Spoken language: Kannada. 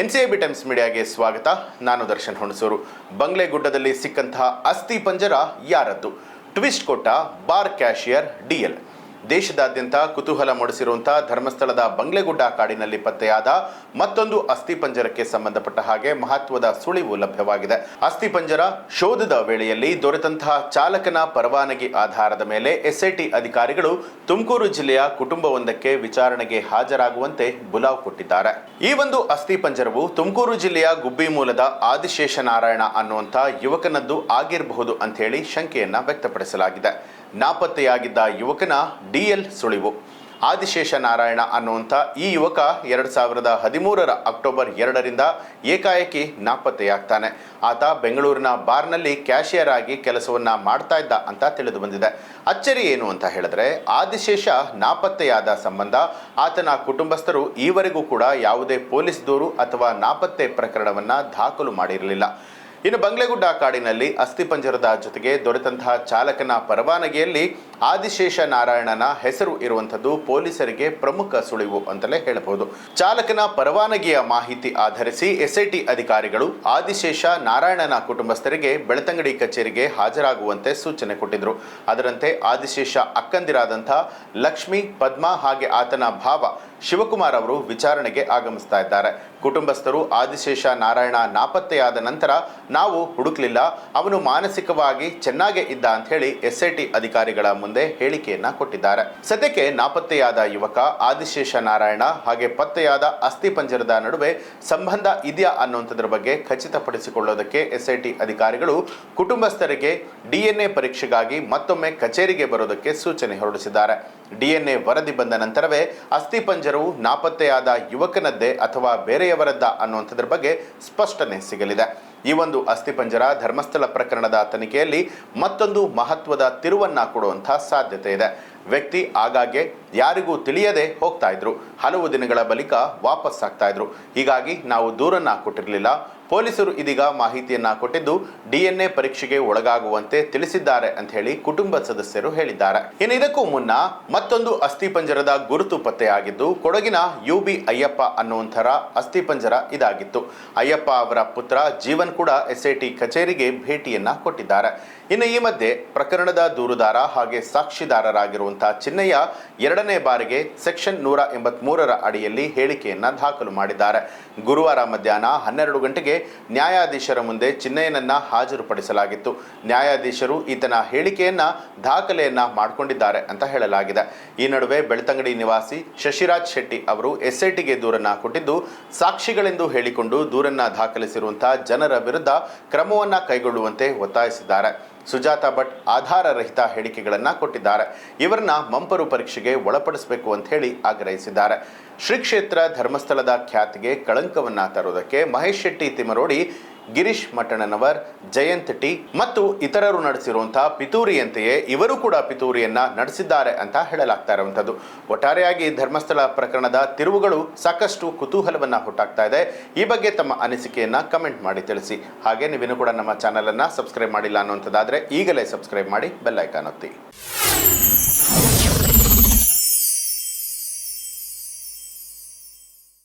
ಎನ್ ಸಿ ಬಿ ಟೈಮ್ಸ್ ಮೀಡಿಯಾಗೆ ಸ್ವಾಗತ. ನಾನು ದರ್ಶನ್ ಹುಣಸೂರು. ಬಂಗ್ಲೆಗುಡ್ಡದಲ್ಲಿ ಸಿಕ್ಕಂತಹ ಅಸ್ಥಿ ಪಂಜರ ಯಾರದ್ದು? ಟ್ವಿಸ್ಟ್ ಕೊಟ್ಟ ಬಾರ್ ಕ್ಯಾಶಿಯರ್ ಡಿಎಲ್ ದೇಶದಾದ್ಯಂತ ಕುತೂಹಲ ಮೂಡಿಸಿರುವಂತಹ ಧರ್ಮಸ್ಥಳದ ಬಂಗ್ಲೆಗುಡ್ಡ ಕಾಡಿನಲ್ಲಿ ಪತ್ತೆಯಾದ ಮತ್ತೊಂದು ಅಸ್ಥಿಪಂಜರಕ್ಕೆ ಸಂಬಂಧಪಟ್ಟ ಹಾಗೆ ಮಹತ್ವದ ಸುಳಿವು ಲಭ್ಯವಾಗಿದೆ. ಅಸ್ಥಿಪಂಜರ ಶೋಧದ ವೇಳೆಯಲ್ಲಿ ದೊರೆತಂತಹ ಚಾಲಕನ ಪರವಾನಗಿ ಆಧಾರದ ಮೇಲೆ ಎಸ್ಐಟಿ ಅಧಿಕಾರಿಗಳು ತುಮಕೂರು ಜಿಲ್ಲೆಯ ಕುಟುಂಬವೊಂದಕ್ಕೆ ವಿಚಾರಣೆಗೆ ಹಾಜರಾಗುವಂತೆ ಬುಲಾವ್ ಕೊಟ್ಟಿದ್ದಾರೆ. ಈ ಒಂದು ಅಸ್ಥಿಪಂಜರವು ತುಮಕೂರು ಜಿಲ್ಲೆಯ ಗುಬ್ಬಿ ಮೂಲದ ಆದಿಶೇಷ ನಾರಾಯಣ ಅನ್ನುವಂಥ ಯುವಕನದ್ದು ಆಗಿರಬಹುದು ಅಂತ ಹೇಳಿ ಶಂಕೆಯನ್ನ ವ್ಯಕ್ತಪಡಿಸಲಾಗಿದೆ. ನಾಪತ್ತೆಯಾಗಿದ್ದ ಯುವಕನ ಡಿಎಲ್ ಸುಳಿವು. ಆದಿಶೇಷ ನಾರಾಯಣ ಅನ್ನುವಂಥ ಈ ಯುವಕ ಎರಡು ಸಾವಿರದ ಹದಿಮೂರರ ಅಕ್ಟೋಬರ್ ಎರಡರಿಂದ ಏಕಾಏಕಿ ನಾಪತ್ತೆಯಾಗ್ತಾನೆ. ಆತ ಬೆಂಗಳೂರಿನ ಬಾರ್ನಲ್ಲಿ ಕ್ಯಾಶಿಯರ್ ಆಗಿ ಕೆಲಸವನ್ನ ಮಾಡ್ತಾ ಇದ್ದ ಅಂತ ತಿಳಿದು ಬಂದಿದೆ. ಅಚ್ಚರಿ ಏನು ಅಂತ ಹೇಳಿದ್ರೆ, ಆದಿಶೇಷ ನಾಪತ್ತೆಯಾದ ಸಂಬಂಧ ಆತನ ಕುಟುಂಬಸ್ಥರು ಈವರೆಗೂ ಕೂಡ ಯಾವುದೇ ಪೊಲೀಸ್ ದೂರು ಅಥವಾ ನಾಪತ್ತೆ ಪ್ರಕರಣವನ್ನ ದಾಖಲು ಮಾಡಿರಲಿಲ್ಲ. ಇನ್ನು ಬಂಗ್ಲೆಗುಡ್ಡ ಕಾಡಿನಲ್ಲಿ ಅಸ್ಥಿಪಂಜರದ ಜೊತೆಗೆ ದೊರೆತಂತಹ ಚಾಲಕನ ಪರವಾನಗಿಯಲ್ಲಿ ಆದಿಶೇಷ ನಾರಾಯಣನ ಹೆಸರು ಇರುವಂಥದ್ದು ಪೊಲೀಸರಿಗೆ ಪ್ರಮುಖ ಸುಳಿವು ಅಂತಲೇ ಹೇಳಬಹುದು. ಚಾಲಕನ ಪರವಾನಗಿಯ ಮಾಹಿತಿ ಆಧರಿಸಿ ಎಸ್ಐಟಿ ಅಧಿಕಾರಿಗಳು ಆದಿಶೇಷ ನಾರಾಯಣನ ಕುಟುಂಬಸ್ಥರಿಗೆ ಬೆಳತಂಗಡಿ ಕಚೇರಿಗೆ ಹಾಜರಾಗುವಂತೆ ಸೂಚನೆ ಕೊಟ್ಟಿದ್ದರು ಅದರಂತೆ ಆದಿಶೇಷ ಅಕ್ಕಂದಿರಾದಂಥ ಲಕ್ಷ್ಮಿ, ಪದ್ಮ ಹಾಗೆ ಆತನ ಭಾವ ಶಿವಕುಮಾರ್ ಅವರು ವಿಚಾರಣೆಗೆ ಆಗಮಿಸ್ತಾ ಇದ್ದಾರೆ. ಕುಟುಂಬಸ್ಥರು ಆದಿಶೇಷ ನಾರಾಯಣ ನಾಪತ್ತೆಯಾದ ನಂತರ ನಾವು ಹುಡುಕ್ಲಿಲ್ಲ. ಅವನು ಮಾನಸಿಕವಾಗಿ ಚೆನ್ನಾಗೇ ಇದ್ದ ಅಂತ ಹೇಳಿ ಎಸ್ಐಟಿ ಅಧಿಕಾರಿಗಳ ಮುಂದೆ ಹೇಳಿಕೆಯನ್ನ ಕೊಟ್ಟಿದ್ದಾರೆ. ಸದ್ಯಕ್ಕೆ ನಾಪತ್ತೆಯಾದ ಯುವಕ ಆದಿಶೇಷ ನಾರಾಯಣ ಹಾಗೆ ಪತ್ತೆಯಾದ ಅಸ್ಥಿಪಂಜರದ ನಡುವೆ ಸಂಬಂಧ ಇದೆಯಾ ಅನ್ನುವಂಥದ್ರ ಬಗ್ಗೆ ಖಚಿತಪಡಿಸಿಕೊಳ್ಳೋದಕ್ಕೆ ಎಸ್ಐಟಿ ಅಧಿಕಾರಿಗಳು ಕುಟುಂಬಸ್ಥರಿಗೆ ಡಿಎನ್ಎ ಪರೀಕ್ಷೆಗಾಗಿ ಮತ್ತೊಮ್ಮೆ ಕಚೇರಿಗೆ ಬರೋದಕ್ಕೆ ಸೂಚನೆ ಹೊರಡಿಸಿದ್ದಾರೆ. ಡಿಎನ್ಎ ವರದಿ ಬಂದ ನಂತರವೇ ಅಸ್ಥಿಪಂಜರವು ನಾಪತ್ತೆಯಾದ ಯುವಕನದ್ದೇ ಅಥವಾ ಬೇರೆಯವರದ್ದ ಅನ್ನುವಂಥದ್ರ ಬಗ್ಗೆ ಸ್ಪಷ್ಟನೆ ಸಿಗಲಿದೆ. ಈ ಒಂದು ಅಸ್ಥಿಪಂಜರ ಧರ್ಮಸ್ಥಳ ಪ್ರಕರಣದ ತನಿಖೆಯಲ್ಲಿ ಮತ್ತೊಂದು ಮಹತ್ವದ ತಿರುವನ್ನ ಕೊಡುವಂತಹ ಸಾಧ್ಯತೆ ಇದೆ. ವ್ಯಕ್ತಿ ಆಗಾಗ್ಗೆ ಯಾರಿಗೂ ತಿಳಿಯದೆ ಹೋಗ್ತಾ ಇದ್ರು. ಹಲವು ದಿನಗಳ ಬಳಿಕ ವಾಪಸ್ ಆಗ್ತಾ ಇದ್ರು. ಹೀಗಾಗಿ ನಾವು ದೂರನ್ನ ಕೊಟ್ಟಿರಲಿಲ್ಲ. ಪೊಲೀಸರು ಇದೀಗ ಮಾಹಿತಿಯನ್ನ ಕೊಟ್ಟಿದ್ದು ಡಿಎನ್ಎ ಪರೀಕ್ಷೆಗೆ ಒಳಗಾಗುವಂತೆ ತಿಳಿಸಿದ್ದಾರೆ ಅಂತ ಹೇಳಿ ಕುಟುಂಬ ಸದಸ್ಯರು ಹೇಳಿದ್ದಾರೆ. ಇನ್ನು ಇದಕ್ಕೂ ಮುನ್ನ ಮತ್ತೊಂದು ಅಸ್ಥಿಪಂಜರದ ಗುರುತು ಪತ್ತೆಯಾಗಿದ್ದು ಕೊಡಗಿನ ಯು ಬಿ ಅಯ್ಯಪ್ಪ ಅನ್ನುವಂಥರ ಅಸ್ಥಿಪಂಜರ ಇದಾಗಿತ್ತು. ಅಯ್ಯಪ್ಪ ಅವರ ಪುತ್ರ ಜೀವನ್ ಕೂಡ ಎಸ್ಐಟಿ ಕಚೇರಿಗೆ ಭೇಟಿಯನ್ನ ಕೊಟ್ಟಿದ್ದಾರೆ. ಇನ್ನು ಈ ಮಧ್ಯೆ ಪ್ರಕರಣದ ದೂರುದಾರ ಹಾಗೆ ಸಾಕ್ಷಿದಾರರಾಗಿರುವಂತಹ ಚಿನ್ನಯ್ಯ ಎರಡನೇ ಬಾರಿಗೆ ಸೆಕ್ಷನ್ ನೂರ ಎಂಬತ್ಮೂರರ ಅಡಿಯಲ್ಲಿ ಹೇಳಿಕೆಯನ್ನ ದಾಖಲು ಮಾಡಿದ್ದಾರೆ. ಗುರುವಾರ ಮಧ್ಯಾಹ್ನ ಹನ್ನೆರಡು ಗಂಟೆಗೆ ನ್ಯಾಯಾಧೀಶರ ಮುಂದೆ ಚಿನ್ನಯ್ಯನನ್ನ ಹಾಜರುಪಡಿಸಲಾಗಿತ್ತು. ನ್ಯಾಯಾಧೀಶರು ಈತನ ಹೇಳಿಕೆಯನ್ನ ದಾಖಲೆಯನ್ನ ಮಾಡಿಕೊಂಡಿದ್ದಾರೆ ಅಂತ ಹೇಳಲಾಗಿದೆ. ಈ ನಡುವೆ ಬೆಳ್ತಂಗಡಿ ನಿವಾಸಿ ಶಶಿರಾಜ್ ಶೆಟ್ಟಿ ಅವರು ಎಸ್ಐಟಿಗೆ ದೂರನ್ನ ಕೊಟ್ಟಿದ್ದು, ಸಾಕ್ಷಿಗಳೆಂದು ಹೇಳಿಕೊಂಡು ದೂರನ್ನ ದಾಖಲಿಸಿರುವಂತಹ ಜನರ ವಿರುದ್ಧ ಕ್ರಮವನ್ನ ಕೈಗೊಳ್ಳುವಂತೆ ಒತ್ತಾಯಿಸಿದ್ದಾರೆ. ಸುಜಾತ ಭಟ್ ಆಧಾರರಹಿತ ಹೇಳಿಕೆಗಳನ್ನು ಕೊಟ್ಟಿದ್ದಾರೆ. ಇವರನ್ನ ಮಂಪರು ಪರೀಕ್ಷೆಗೆ ಒಳಪಡಿಸಬೇಕು ಅಂತ ಹೇಳಿ ಆಗ್ರಹಿಸಿದ್ದಾರೆ. ಶ್ರೀ ಕ್ಷೇತ್ರ ಧರ್ಮಸ್ಥಳದ ಖ್ಯಾತಿಗೆ ಕಳಂಕವನ್ನ ತರೋದಕ್ಕೆ ಮಹೇಶ್ ಶೆಟ್ಟಿ ತಿಮರೋಡಿ ಗಿರೀಶ್ ಮಟ್ಟಣ್ಣನವರ್ ಜಯಂತ್ ಟಿ ಮತ್ತು ಇತರರು ನಡೆಸಿರುವಂತಹ ಪಿತೂರಿಯಂತೆಯೇ ಇವರು ಕೂಡ ಪಿತೂರಿಯನ್ನ ನಡೆಸಿದ್ದಾರೆ ಅಂತ ಹೇಳಲಾಗ್ತಾ ಇರುವಂಥದ್ದು. ಒಟ್ಟಾರೆಯಾಗಿ ಧರ್ಮಸ್ಥಳ ಪ್ರಕರಣದ ತಿರುವುಗಳು ಸಾಕಷ್ಟು ಕುತೂಹಲವನ್ನ ಹುಟ್ಟಾಗ್ತಾ ಇದೆ. ಈ ಬಗ್ಗೆ ತಮ್ಮ ಅನಿಸಿಕೆಯನ್ನು ಕಮೆಂಟ್ ಮಾಡಿ ತಿಳಿಸಿ. ಹಾಗೆ ನೀವೇನು ಕೂಡ ನಮ್ಮ ಚಾನಲನ್ನು ಸಬ್ಸ್ಕ್ರೈಬ್ ಮಾಡಿಲ್ಲ ಅನ್ನುವಂಥದ್ದಾದ್ರೆ ಈಗಲೇ ಸಬ್ಸ್ಕ್ರೈಬ್ ಮಾಡಿ ಬೆಲ್ಲೈಕಾನ್ ಒತ್ತಿ.